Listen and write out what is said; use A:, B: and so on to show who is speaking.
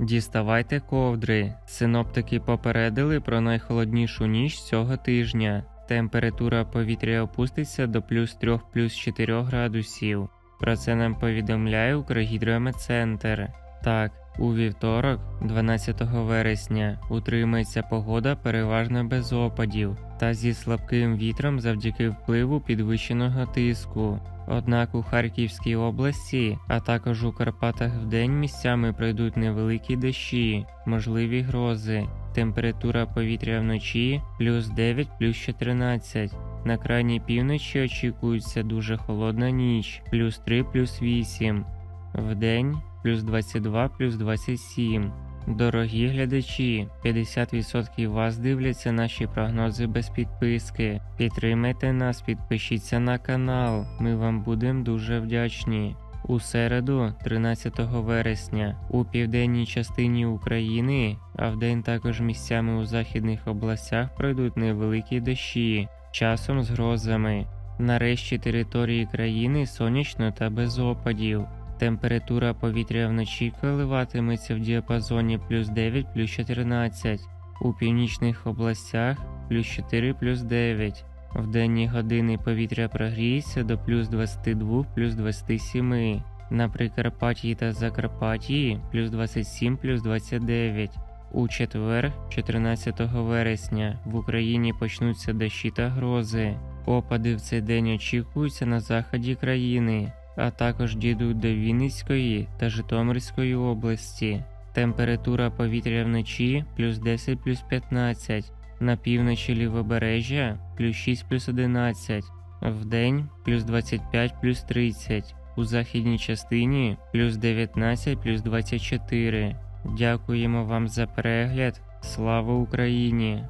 A: Діставайте ковдри. Синоптики попередили про найхолоднішу ніч цього тижня. Температура повітря опуститься до плюс 3 плюс 4 градусів. Про це нам повідомляє Укргідрометцентр. Так, у вівторок, 12 вересня, утримається погода переважно без опадів та зі слабким вітром завдяки впливу підвищеного тиску. Однак у Харківській області, а також у Карпатах вдень місцями пройдуть невеликі дощі, можливі грози. Температура повітря вночі плюс 9 плюс 14. На крайній півночі очікується дуже холодна ніч, плюс 3 плюс 8. Вдень плюс 22 плюс 27. Дорогі глядачі, 50% вас дивляться наші прогнози без підписки. Підтримайте нас, підпишіться на канал. Ми вам будемо дуже вдячні. У середу, 13 вересня, у південній частині України, а вдень також місцями у західних областях пройдуть невеликі дощі, часом з грозами. Нарешті території країни сонячно та без опадів. Температура повітря вночі коливатиметься в діапазоні плюс 9 плюс 14, у північних областях плюс 4 плюс 9. В денні години повітря прогріється до плюс 22 плюс 27. На Прикарпатті та Закарпатті плюс 27 плюс 29. У четвер, 14 вересня, в Україні почнуться дощі та грози. Опади в цей день очікуються на заході країни, а також дійдуть до Вінницької та Житомирської області. Температура повітря вночі плюс 10 плюс 15, на півночі лівобережжя плюс 6 плюс 11, вдень плюс 25 плюс 30, у західній частині плюс 19 плюс 24. Дякуємо вам за перегляд. Слава Україні!